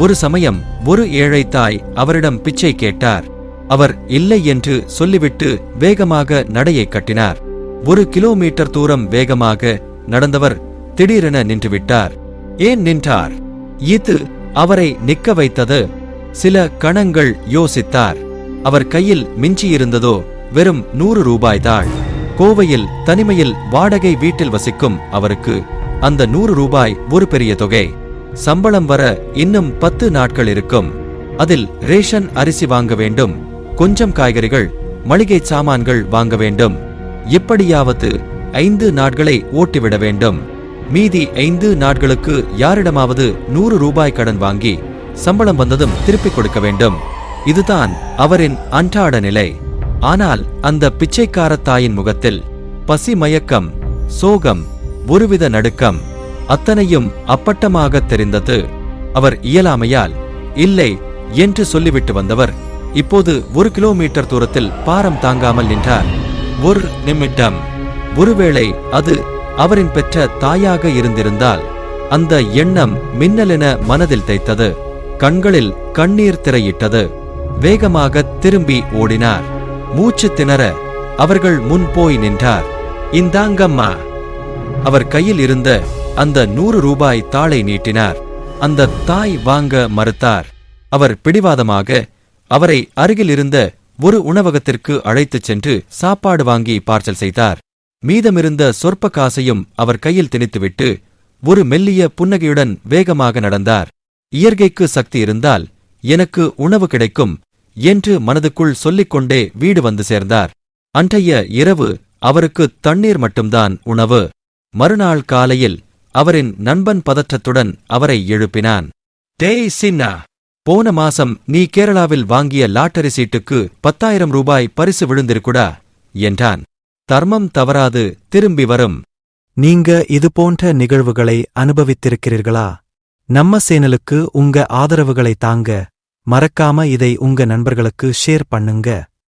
ஒரு சமயம் ஒரு ஏழை தாய் அவரிடம் பிச்சை கேட்டார். அவர் இல்லை என்று சொல்லிவிட்டு வேகமாக நடையை கட்டினார். ஒரு கிலோமீட்டர் தூரம் வேகமாக நடந்தவர் திடீரென நின்றுவிட்டார். ஏன் நின்றார்? இது அவரை நிக்க வைத்தது. சில கணங்கள் யோசித்தார். அவர் கையில் மிஞ்சியிருந்ததோ வெறும் நூறு ரூபாய்தான் கோவையில் தனிமையில் வாடகை வீட்டில் வசிக்கும் அவருக்கு அந்த நூறு ரூபாய் ஒரு பெரிய தொகை. சம்பளம் வர இன்னும் பத்து நாட்கள் இருக்கும். அதில் ரேஷன் அரிசி வாங்க வேண்டும். கொஞ்சம் காய்கறிகள் மளிகை சாமான்கள் வாங்க வேண்டும். எப்படியாவது ஐந்து நாட்களை ஓட்டிவிட வேண்டும். மீதி ஐந்து நாட்களுக்கு யாரிடமாவது நூறு ரூபாய் கடன் வாங்கி சம்பளம் வந்ததும் திருப்பிக் கொடுக்க வேண்டும். இதுதான் அவரின் அன்றாட நிலை. ஆனால் அந்த பிச்சைக்கார தாயின் முகத்தில் பசி மயக்கம் சோகம் ஒருவித நடுக்கம் அத்தனையும் அப்பட்டமாக தெரிந்தது. அவர் இயலாமையால் இல்லை என்று சொல்லிவிட்டு வந்தவர். இப்போது ஒரு கிலோமீட்டர் தூரத்தில் பாரம் தாங்காமல் நின்றார். ஒரு நிமிடம். ஒருவேளை அது அவரின் பெற்ற தாயாக இருந்திருந்தால் அந்த எண்ணம் மின்னலென மனதில் தைத்தது. கண்களில் கண்ணீர் திரையிட்டது. வேகமாக திரும்பி ஓடினார். மூச்சு திணற அவர்கள் முன் போய் நின்றார். இந்தாங்கம்மா. அவர் கையில் இருந்த அந்த நூறு ரூபாய் தாளை நீட்டினார். அந்த தாய் வாங்க மறுத்தார். அவர் பிடிவாதமாக அவரை அருகில் இருந்த ஒரு உணவகத்திற்கு அழைத்துச் சென்று சாப்பாடு வாங்கி பார்சல் செய்தார். மீதமிருந்த சொற்ப காசையும் அவர் கையில் திணித்துவிட்டு ஒரு மெல்லிய புன்னகையுடன் வேகமாக நடந்தார். இயற்கைக்கு சக்தி இருந்தால் எனக்கு உணவு கிடைக்கும் என்று மனதுக்குள் சொல்லிக்கொண்டே வீடு வந்து சேர்ந்தார். அன்றைய இரவு அவருக்கு தண்ணீர் மட்டும்தான் உணவு. மறுநாள் காலையில் அவரின் நண்பன் பதற்றத்துடன் அவரை எழுப்பினான். டேய் சின்னா போன மாசம் நீ கேரளாவில் வாங்கிய லாட்டரி சீட்டுக்கு பத்தாயிரம் ரூபாய் பரிசு விழுந்திருக்குடா என்றான். தர்மம் தவறாது திரும்பி வரும். நீங்க இது போன்ற நிகழ்வுகளை அனுபவித்திருக்கிறீர்களா? நம்ம சேனலுக்கு உங்க ஆதரவுகளை தாங்க மறக்காம இதை உங்க நண்பர்களுக்கு ஷேர் பண்ணுங்க.